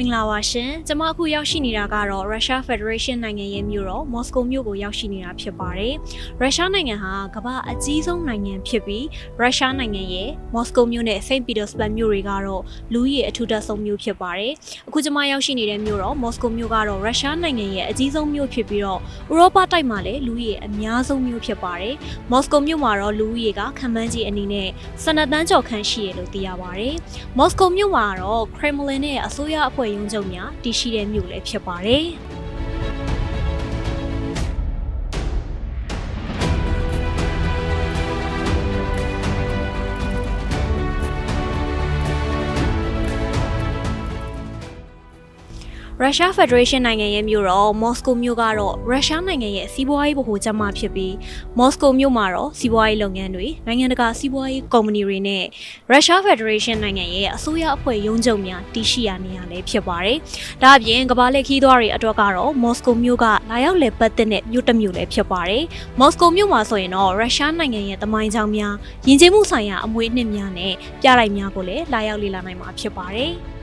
မင်္ဂလာပါရှင်။ကျွန်မအခုရောက်ရှိနေတာကတော့ Russia Federation နိုင်ငံရဲ့မြို့တော်မော်စကိုမြို့ကိုရောက်ရှိနေတာဖြစ်ပါတယ်။ Russia နိုင်ငံဟာကမ္ဘာအကြီးဆုံးနိုင်ငံဖြစ်ပြီး Russia နိုင်ငံရဲ့မော်စကိုမြို့နဲ့ St. Petersburg မြို့တွေကတော့လူဦးရေအထူးတက်ဆုံးမြို့ဖြစ်ပါတယ်။အခုကျွန်မရောက်ရှိနေတဲ့မြို့တော်မော်စကိုမြို့ကတော့ Russia နိုင်ငံရဲ့အကြီးဆုံးမြို့ဖြစ်ပြီးတော့ဥရောပတိုက်မှာလည်းလူဦးရေအများဆုံးမြို့ဖြစ်ပါတယ်။မော်စကိုမြို့မှာတော့လူဦးရေကခန့်မှန်းကြီးအနေနဲ့12တန်းကျော်ခန့်ရှိရလို့သိရပါတယ်။မော်စကိုမြို့မှာတော့ Kremlin နဲ့အစိုးရအဖွဲ့ရုံးချုပ်များတည်ရှိတဲ့မြို့လည်းဖြစ်ပါတယ်။ Russia Federation နိုင်ငံရဲ့မြို့တော်မော်စကိုမြို့ကတော့ရုရှားနိုင်ငံရဲ့စီးပွားရေးဗဟိုချက်မဖြစ်ပြီးမော်စကိုမြို့မှာတော့စီးပွားရေးလုပ်ငန်းတွေနိုင်ငံတကာစီးပွားရေးကုမ္ပဏီတွေနဲ့ Russia Federation နိုင်ငံရဲ့အစိုးရအဖွဲ့ရုံးချုပ်များတည်ရှိရာနေရာလည်းဖြစ်ပါတယ်။ဒါအပြင်ကမ္ဘာလက်ခီးသွားတွေအတွက်ကတော့မော်စကိုမြို့ကလာရောက်လည်ပတ်တဲ့မြို့တစ်မြို့လည်းဖြစ်ပါတယ်။မော်စကိုမြို့မှာဆိုရင်တော့ရုရှားနိုင်ငံရဲ့တမိုင်းကြောင်းများယဉ်ကျေးမှုဆိုင်ရာအမွေအနှစ်များနဲ့ပြလိုက်များကိုလည်းလာရောက်လေ့လာနိုင်မှာဖြစ်ပါတယ်။